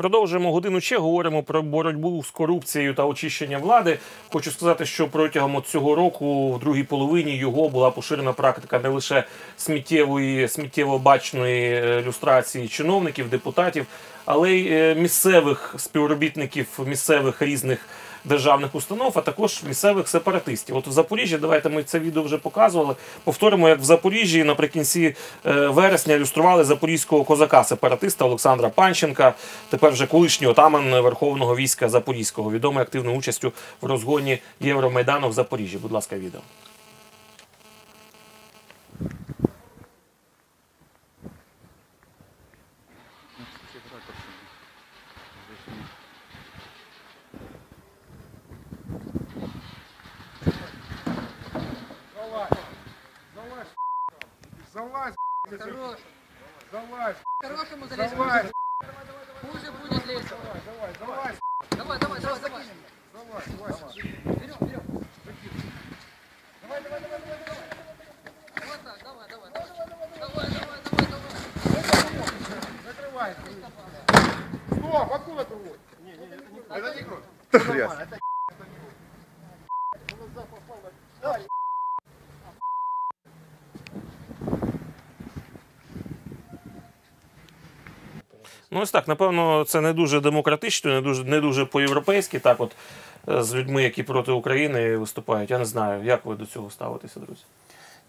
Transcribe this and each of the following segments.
Продовжуємо годину ще. Говоримо про боротьбу з корупцією та очищення влади. Хочу сказати, що протягом цього року, в другій половині його була поширена практика не лише сміттєвої, сміттєво-бачної е, люстрації чиновників, депутатів, але й е, місцевих співробітників місцевих різних державних установ, а також місцевих сепаратистів. От в Запоріжжі, давайте ми це відео вже показували. Повторимо, як в Запоріжжі наприкінці е, вересня ілюстрували запорізького козака-сепаратиста Олександра Панченка, тепер вже колишній отаман Верховного війська Запорізького, відомий активною участю в розгоні Євромайдану в Запоріжжі. Будь ласка, відео. Залазь, Хорош. залазь, Хорошему залезь. залазь, Хуже будет лезть. давай, залазь, Давай, давай, давай, давай. залазь, Вася. Берем, берем. Давай, давай, давай, давай, давай. Вот так, давай, давай, давай. Давай, давай, давай, давай. Закрывай. Стоп, откуда кровь? Не, не, это не кровь. Это не кровь. Это нормально, это Ну, ось так, напевно, це не дуже демократично, не дуже, не дуже по-європейськи, так от е, з людьми, які проти України виступають. Я не знаю, як ви до цього ставитеся, друзі.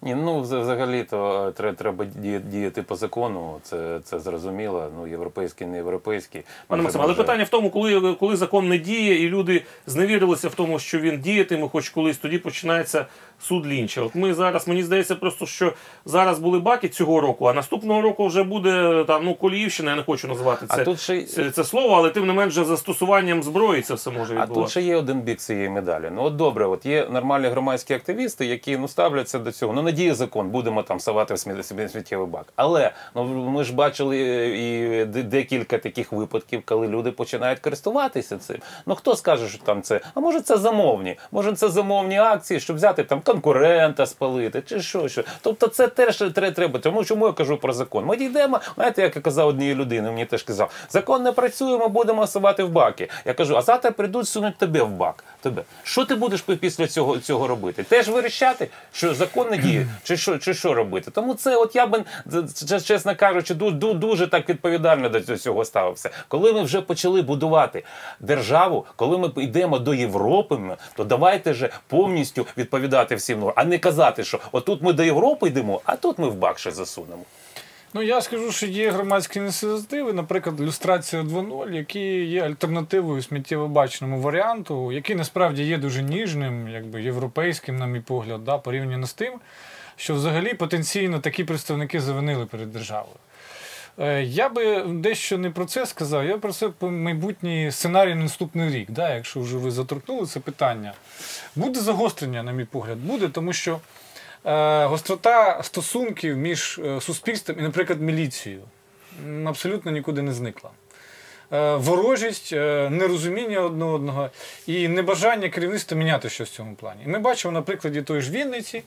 Ні, ну взагалі-то е, треба діяти, по закону. Це, це зрозуміло. Ну, європейський, не європейський. Пане Максим, але питання в тому, коли, коли закон не діє, і люди зневірилися в тому, що він діятиме, хоч колись тоді починається суд лінча. От ми зараз, мені здається, просто що зараз були баки цього року, а наступного року вже буде там ну Коліївщина, я не хочу називати А це, тут ще це, це слово, але тим не менш вже застосуванням зброї це все може А тут ще є один бік цієї медалі. Ну от добре, от є нормальні громадські активісти, які ну ставляться до цього. Ну надіє закон, будемо там совати в сміт- сміттєвий бак. Але ну ми ж бачили е, і декілька таких випадків, коли люди починають користуватися цим. Ну хто скаже, що там це? А може це замовні? Може це замовні акції, щоб взяти там конкурента спалити, чи що що. Тобто це теж треба. Тому чому я кажу про закон? Ми дійдемо, знаєте, як я казав однієї людини, мені теж казав, закон не працює, ми будемо совати в баки. Я кажу, а завтра прийдуть сунуть тебе в бак. Тебе. Що ти будеш після цього, цього робити? Теж вирішати, що закон не діє, чи що, чи що робити? Тому це, от я би, чесно кажучи, ду- ду- дуже так відповідально до цього ставився. Коли ми вже почали будувати державу, коли ми йдемо до Європи, то давайте же повністю відповідати всім а не казати, що отут ми до Європи йдемо, а тут ми в бак ще засунемо. Ну я скажу, що є громадські ініціативи, наприклад, люстрація 2.0, які є альтернативою сміттєвобачному варіанту, який насправді є дуже ніжним, якби європейським, на мій погляд, да, порівняно з тим, що взагалі потенційно такі представники завинили перед державою. Е, Я би дещо не про це сказав, я про це майбутній сценарій на наступний рік, да, якщо вже ви заторкнули це питання. Буде загострення, на мій погляд, буде, тому що е, гострота стосунків між е, суспільством і, наприклад, міліцією абсолютно нікуди не зникла. Е, ворожість, нерозуміння одне одного і небажання керівництва міняти щось в цьому плані. І ми бачимо на прикладі тої ж Вінниці,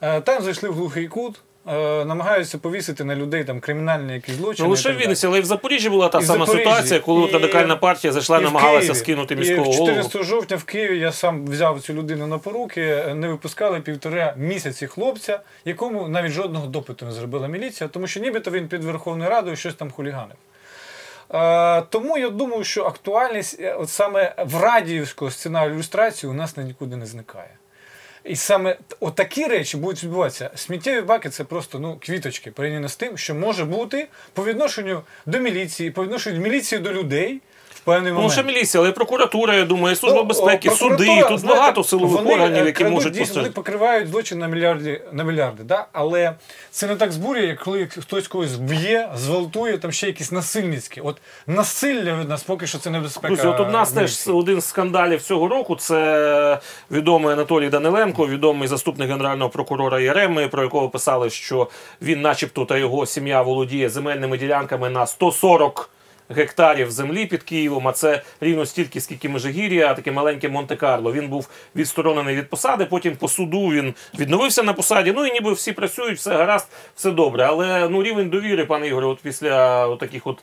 там зайшли в глухий кут, е, намагаються повісити на людей там кримінальні якісь злочини. Ну лише в. Вінниці, але і в Запоріжжі була та І сама Запоріжжі, ситуація, коли і- радикальна партія зайшла і намагалася Києві. скинути міського голову. 14 жовтня в Києві я сам взяв цю людину на поруки, не випускали півтора місяці хлопця, якому навіть жодного допиту не зробила міліція, тому що нібито він під Верховною Радою щось там хуліганив. Е, тому я думаю, що актуальність е, от саме в радіївського сценарію ілюстрації у нас на нікуди не зникає. І саме отакі речі будуть відбуватися. Сміттєві баки це просто ну, квіточки порівняно з тим, що може бути по відношенню до міліції, по відношенню міліції до людей в певний Ну, ще міліція, але прокуратура, я думаю, і служба Ну, безпеки, суди. Тут знаєте, багато силових вони, органів, які крадуть, можуть дійсно, Вони покривають злочин на мільярди, на мільярди, да? але це не так збурює, як коли хтось когось вб'є, зґвалтує, там ще якісь насильницькі. От насилля від нас поки що це небезпека. Друзі, от у нас теж один з скандалів цього року. Це відомий Анатолій Даниленко, відомий заступник генерального прокурора Єреми, про якого писали, що він, начебто, та його сім'я володіє земельними ділянками на 140 гектарів землі під Києвом. А це рівно стільки, скільки Межигір'я, таке маленьке Монте-Карло. Він був відсторонений від посади. Потім по суду він відновився на посаді. Ну і ніби всі працюють, все гаразд, все добре. Але ну рівень довіри, пане Ігоре, от після таких от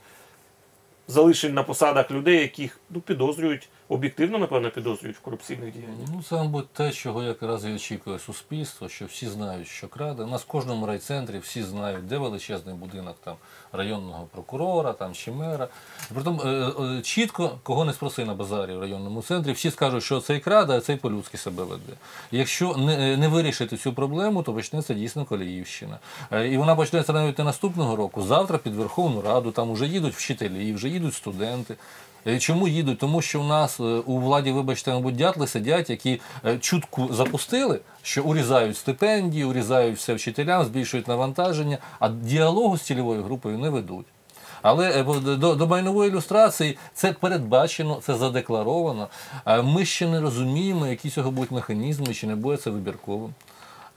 залишень на посадах людей, яких ну, підозрюють, об'єктивно, напевно, підозрюють в корупційних діяннях. Ну, це, мабуть, те, чого якраз і очікує суспільство, що всі знають, що краде. У нас в кожному райцентрі всі знають, де величезний будинок там, районного прокурора там, чи мера. Притом е, е, чітко, кого не спроси на базарі в районному центрі, всі скажуть, що цей краде, а цей по-людськи себе веде. Якщо не, е, не вирішити цю проблему, то почнеться дійсно Коліївщина. І вона почнеться навіть не наступного року. Завтра під Верховну Раду там вже їдуть вчителі, вже їдуть студенти. Е, Чому їдуть? Тому що у нас е, у владі, вибачте, мабуть, дятли сидять, які е, чутку запустили, що урізають стипендії, урізають все вчителям, збільшують навантаження, а діалогу з цільовою групою не ведуть. Але до, до майнової ілюстрації це передбачено, це задекларовано. Ми ще не розуміємо, які цього будуть механізми, чи не буде це вибірковим.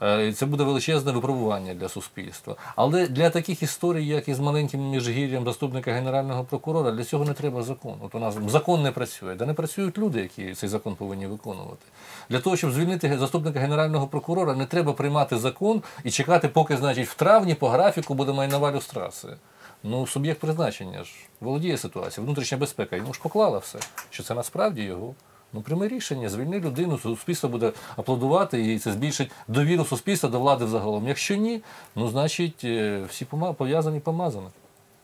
Е, Це буде величезне випробування для суспільства. Але для таких історій, як із маленьким міжгір'ям заступника генерального прокурора, для цього не треба закон. От у нас закон не працює. Де не працюють люди, які цей закон повинні виконувати. Для того, щоб звільнити заступника генерального прокурора, не треба приймати закон і чекати, поки, значить, в травні по графіку буде майнова люстрація. Ну, суб'єкт призначення ж володіє ситуацією, внутрішня безпека. Йому ж поклала все, що це насправді його. Ну, прийми рішення, звільни людину, суспільство буде аплодувати, і це збільшить довіру суспільства до влади взагалом. Якщо ні, ну значить е, всі пов'язані помазані.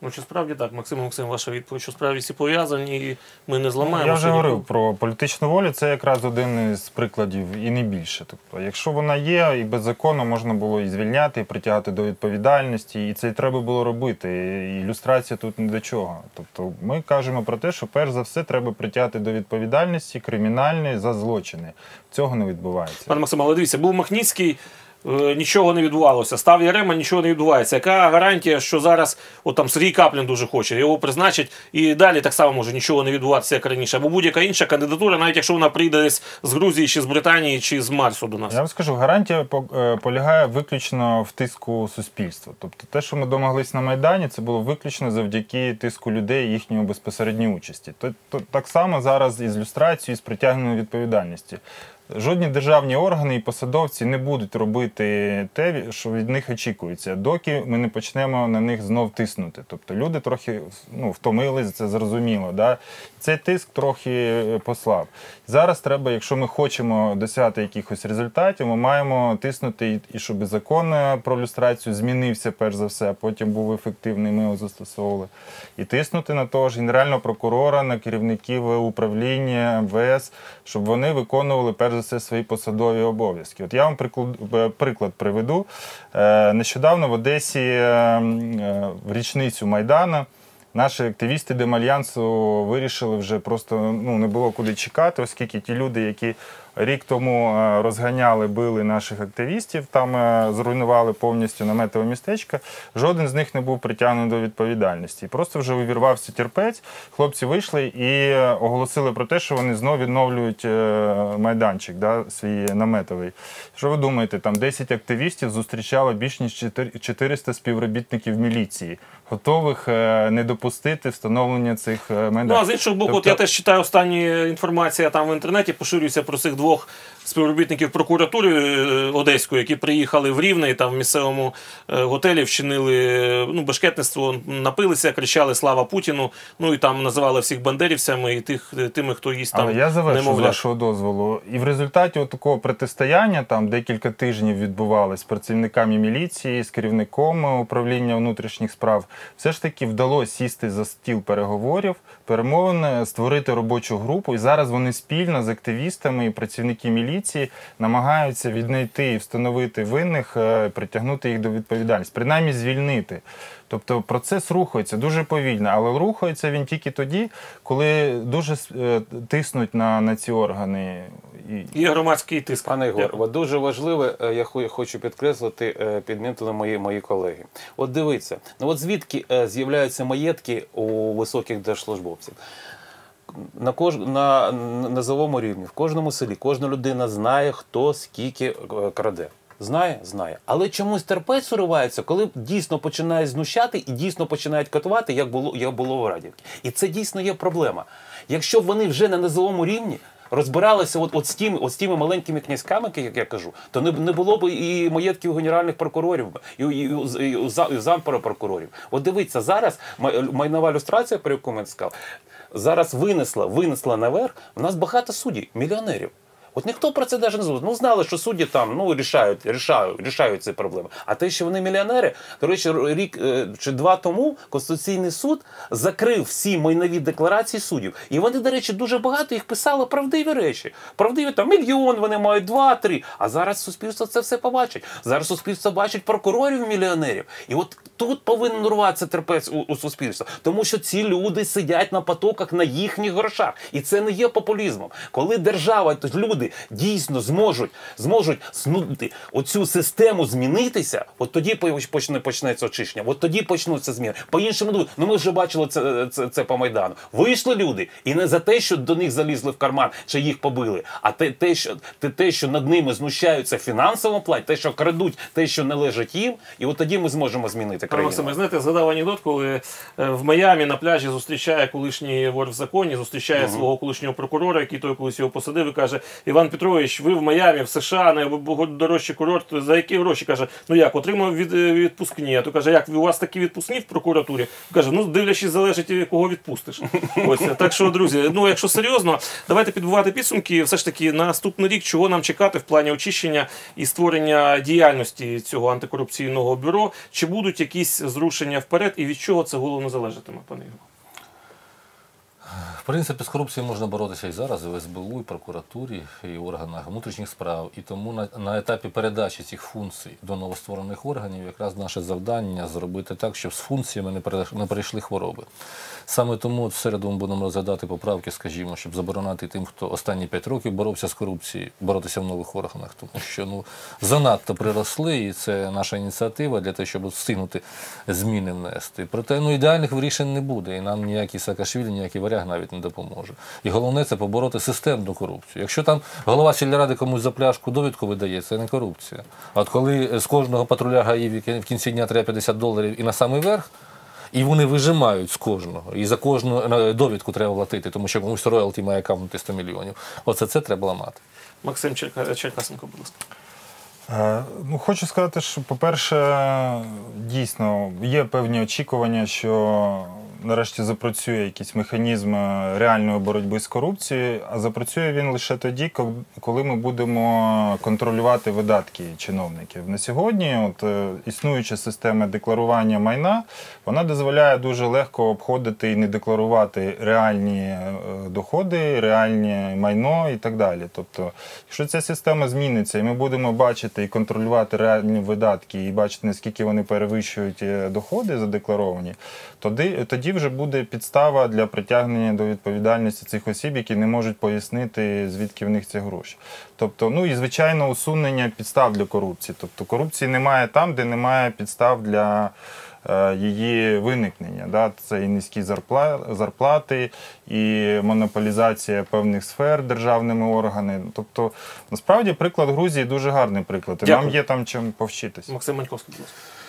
Ну, чи справді так, Максим Максим, ваша відповідь, що справді всі пов'язані, і ми не зламаємо. Я вже говорив про політичну волю, це якраз один із прикладів і не більше. Тобто, якщо вона є, і без закону можна було і звільняти, і притягати до відповідальності, і це й треба було робити. І ілюстрація тут не до чого. Тобто, ми кажемо про те, що перш за все треба притягти до відповідальності кримінальної за злочини. Цього не відбувається. Пане Максим, але дивіться, був Махніцький, нічого не відбувалося. Став Ярема, нічого не відбувається. Яка гарантія, що зараз от там Сергій Каплін дуже хоче, його призначать, і далі так само може нічого не відбуватися, як раніше. Або будь-яка інша кандидатура, навіть якщо вона прийде десь з Грузії, чи з Британії, чи з Марсу до нас. Я вам скажу, гарантія е, полягає виключно в тиску суспільства. Тобто те, що ми домоглись на Майдані, це було виключно завдяки тиску людей і їхньої безпосередньої участі. То, то, так само зараз із люстрацією, з притягненням відповідальності. Жодні державні органи і посадовці не будуть робити те, що від них очікується, доки ми не почнемо на них знов тиснути. Тобто люди трохи ну, втомились, це зрозуміло. Да? Цей тиск трохи е, послаб. Зараз треба, якщо ми хочемо досягти якихось результатів, ми маємо тиснути, і- щоб закон е, про люстрацію змінився перш за все, а потім був ефективний, ми його застосовували. І тиснути на того ж генерального прокурора, на керівників управління МВС, щоб вони виконували перш за все свої посадові обов'язки. От я вам приклад, е, приведу. Е, Нещодавно в Одесі е, в річницю Майдана. Наші активісти Демальянсу вирішили вже просто ну не було куди чекати, оскільки ті люди, які рік тому е, розганяли, били наших активістів, там е, зруйнували повністю наметове містечко. Жоден з них не був притягнений до відповідальності. Просто вже увірвався терпець. Хлопці вийшли і е, оголосили про те, що вони знову відновлюють майданчик, да, свій наметовий. Що ви думаєте? Там 10 активістів зустрічало більш ніж 400 співробітників міліції, готових не допустити встановлення цих майданчиків. Ну, а з іншого боку, от Тобто- я теж читаю останні інформація там в інтернеті, поширюється про цих двох двух співробітників прокуратури е, Одеської, які приїхали в Рівне і там в місцевому е, готелі вчинили е, ну, бешкетництво, напилися, кричали Слава Путіну. Ну і там називали всіх бандерівцями і тих, тими, хто їсть там. Але я завершу з вашого дозволу. І в результаті от такого протистояння там декілька тижнів відбувалось з працівниками міліції, з керівником управління внутрішніх справ. Все ж таки вдалося сісти за стіл переговорів, перемовин, створити робочу групу. І зараз вони спільно з активістами і працівники міліції намагаються віднайти і встановити винних, е, притягнути їх до відповідальності, принаймні звільнити. Тобто процес рухається дуже повільно, але рухається він тільки тоді, коли дуже е, тиснуть на, на ці органи. І, громадський тиск. Пане Ігор, Дякую. дуже важливе, е, я хо- хочу підкреслити, підмітили мої, мої колеги. От дивіться, ну от звідки з'являються маєтки у високих держслужбовців? На кож... на низовому рівні, в кожному селі, кожна людина знає, хто скільки е, краде. Знає, знає. Але чомусь терпець уривається, коли дійсно починає знущати і дійсно починають катувати, як було, як було в Радівці. І це дійсно є проблема. Якщо б вони вже на низовому рівні розбиралися от, от, з, тими, от з тими маленькими князьками, як я кажу, то не, не було б і маєтків генеральних прокурорів, і, і, і, і, і у зампрокурорів. От дивіться, зараз май- майнова люстрація, про яку ми сказав, зараз винесла, винесла наверх. У нас багато суддів, мільйонерів. От ніхто про це навіть не знав. Ну, знали, що судді там ну, рішають, рішають, рішають ці проблеми. А те, що вони мільйонери, до речі, рік е, чи два тому Конституційний суд закрив всі майнові декларації суддів. І вони, до речі, дуже багато їх писали правдиві речі. Правдиві там мільйон, вони мають два, три. А зараз суспільство це все побачить. Зараз суспільство бачить прокурорів мільйонерів. І от тут повинен рватися терпець у, у суспільства. Тому що ці люди сидять на потоках на їхніх грошах. І це не є популізмом. Коли держава, то люди дійсно зможуть, зможуть снути оцю систему змінитися, от тоді почне почнеться очищення, от тоді почнуться зміни. По-іншому ну, ну ми вже бачили це, це, це по майдану. Вийшли люди, і не за те, що до них залізли в карман, чи їх побили, а те, те, що те, те, що над ними знущаються в фінансовому плані, те, що крадуть, те, що належить їм, і от тоді ми зможемо змінити країну. Максиме, знаєте, згадав анекдот, коли е, в Майамі на пляжі зустрічає колишній вор в законі, зустрічає свого колишнього прокурора, який той колись його посадив, і каже: Іван Петрович, ви в Майамі, в США, найдорожчий курорт. За які гроші? каже, ну як, отримав від, е, відпускні. А то каже, як у вас такі відпускні в прокуратурі? Каже, ну дивлячись, залежить, е, кого відпустиш. Ось так що, друзі, ну якщо серйозно, давайте підбивати підсумки. Все ж таки, наступний рік, чого нам чекати в плані очищення і створення діяльності цього антикорупційного бюро. Чи будуть якісь зрушення вперед, і від чого це головно залежатиме, пане Ігор? В принципі, з корупцією можна боротися і зараз, в СБУ, і прокуратурі, і органах внутрішніх справ. І тому на, на етапі передачі цих функцій до новостворених органів якраз наше завдання зробити так, щоб з функціями не, пере- не перейшли хвороби. Саме тому в середу ми будемо розглядати поправки, скажімо, щоб заборонити тим, хто останні 5 років боровся з корупцією, боротися в нових органах, тому що ну занадто приросли, і це наша ініціатива для того, щоб встигнути зміни внести. Проте ну ідеальних вирішень не буде, і нам ніякий Саакашвілі, ніякий варяг навіть не допоможе. І головне це побороти системну корупцію. Якщо там голова сільради комусь за пляшку довідку видає, це не корупція. А от коли з кожного патруля гаїв в кінці дня треба 50 доларів і на самий верх. І вони вижимають з кожного. І за кожну е, довідку треба платити, тому що комусь роялті має капнути 100 мільйонів. Оце це треба ламати. Максим Черка- Черкасенко, будь ласка. Е, Ну, хочу сказати, що, по-перше, дійсно є певні очікування, що нарешті запрацює якийсь механізм е, реальної боротьби з корупцією, а запрацює він лише тоді, коли ми будемо контролювати видатки чиновників. На сьогодні, от е, існуюча система декларування майна, вона дозволяє дуже легко обходити і не декларувати реальні е, доходи, реальні майно і так далі. Тобто, якщо ця система зміниться, і ми будемо бачити і контролювати реальні видатки, і бачити, наскільки вони перевищують доходи задекларовані, тоді, тоді вже буде підстава для притягнення до відповідальності цих осіб, які не можуть пояснити, звідки в них ці гроші. Тобто, ну і звичайно, усунення підстав для корупції. Тобто корупції немає там, де немає підстав для е, її виникнення. Да? Це і низькі зарплати, і монополізація певних сфер державними органами. Тобто, насправді, приклад Грузії дуже гарний приклад. І Дякую. нам є там чим повчитися. Максим Маньковський, будь ласка.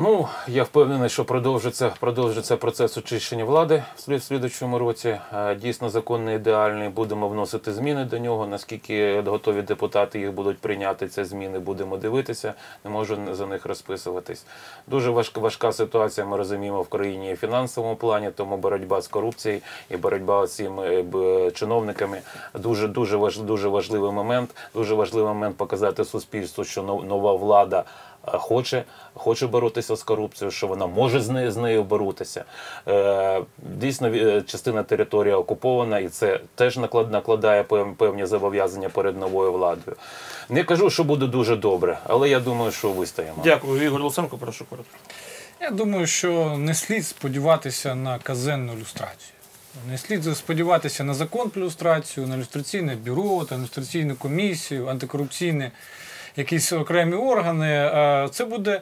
Ну, я впевнений, що продовжиться, продовжиться процес очищення влади в слід- в слідучому році. Е, Дійсно, закон не ідеальний. Будемо вносити зміни до нього. Наскільки готові депутати їх будуть прийняти, ці зміни будемо дивитися. Не можу за них розписуватись. Дуже важка, важка ситуація. Ми розуміємо в країні і в фінансовому плані, тому боротьба з корупцією і боротьба з цими б- чиновниками дуже дуже важ, дуже важливий момент. Дуже важливий момент показати суспільству, що нова влада е, хоче, хоче боротися з корупцією, що вона може з нею з нею боротися. Е, дійсно, е, частина території окупована, і це теж наклад, накладає певні зобов'язання перед новою владою. Не кажу, що буде дуже добре, але я думаю, що вистоїмо. Дякую, Ігор Луценко, прошу коротко. Я думаю, що не слід сподіватися на казенну люстрацію. Не слід сподіватися на закон про люстрацію, на люстраційне бюро, та люстраційну комісію, антикорупційні якісь окремі органи. Це буде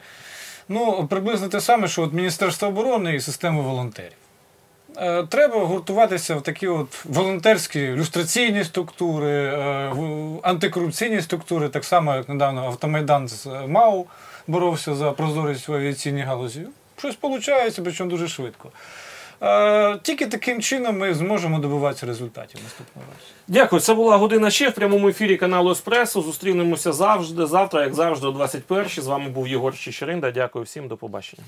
ну, приблизно те саме, що от Міністерство оборони і система волонтерів. Е, Треба гуртуватися в такі от волонтерські люстраційні структури, е, антикорупційні структури, так само, як недавно Автомайдан з е, МАУ боровся за прозорість в авіаційній галузі. Щось виходить, причому дуже швидко. Е, тільки таким чином ми зможемо добиватися результатів наступного разу. Дякую. Це була година ще в прямому ефірі каналу Еспресо. Зустрінемося завжди. Завтра, як завжди, о 21 З вами був Єгор Чищеринда. Дякую всім, до побачення.